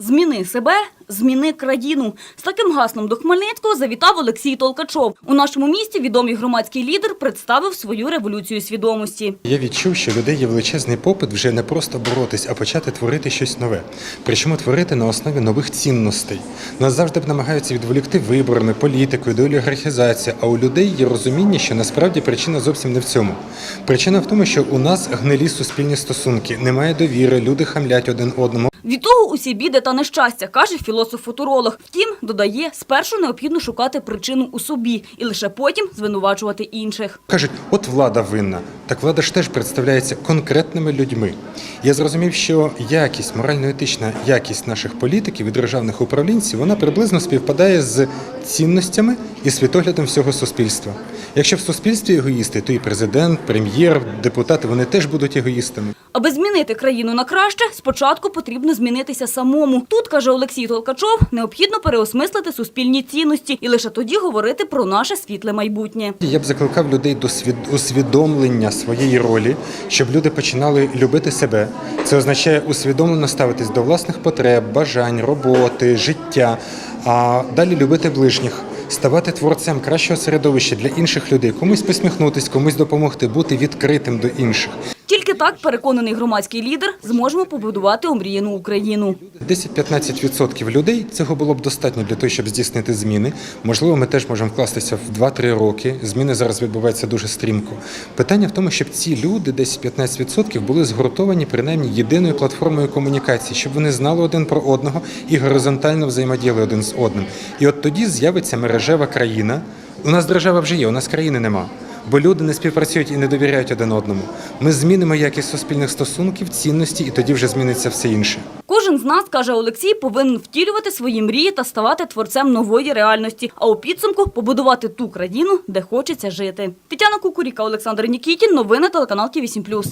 Зміни себе, зміни країну. З таким гаслом до Хмельницького завітав Олексій Толкачов. У нашому місті відомий громадський лідер представив свою революцію свідомості. Я відчув, що людей є величезний попит вже не просто боротись, а почати творити щось нове. Причому творити на основі нових цінностей. Нас завжди намагаються відволікти виборами, політикою, деолігархізацією, а у людей є розуміння, що насправді причина зовсім не в цьому. Причина в тому, що у нас гнилі суспільні стосунки, немає довіри, люди хамлять один одному. Від того усі біди та нещастя, каже філософ-футуролог. Втім, додає, спершу необхідно шукати причину у собі і лише потім звинувачувати інших. Кажуть, от влада винна. Так влада ж теж представляється конкретними людьми. Я зрозумів, що якість, морально-етична якість наших політиків і державних управлінців, вона приблизно співпадає з цінностями і світоглядом всього суспільства. Якщо в суспільстві егоїсти, то і президент, прем'єр, депутати вони теж будуть егоїстами. Аби змінити країну на краще, спочатку потрібно змінитися самому. Тут, каже Олексій Толкачов, необхідно переосмислити суспільні цінності і лише тоді говорити про наше світле майбутнє. Я б закликав людей до усвідомлення своєї ролі, щоб люди починали любити себе. Це означає усвідомлено ставитись до власних потреб, бажань, роботи, життя, а далі любити ближніх. Ставати творцем кращого середовища для інших людей, комусь посміхнутись, комусь допомогти, бути відкритим до інших. Так, переконаний громадський лідер, зможемо побудувати омріяну Україну. 10-15% людей цього було б достатньо для того, щоб здійснити зміни. Можливо, ми теж можемо вкластися в 2-3 роки. Зміни зараз відбуваються дуже стрімко. Питання в тому, щоб ці люди, десь 15%, були згуртовані принаймні єдиною платформою комунікації, щоб вони знали один про одного і горизонтально взаємодіяли один з одним. І от тоді з'явиться мережева країна. У нас держава вже є, у нас країни нема. Бо люди не співпрацюють і не довіряють один одному. Ми змінимо якість суспільних стосунків, цінності, і тоді вже зміниться все інше. Кожен з нас, каже Олексій, повинен втілювати свої мрії та ставати творцем нової реальності, а у підсумку побудувати ту країну, де хочеться жити. Тетяна Кукуріка, Олександр Нікітін. Новини телеканал Ті 8+.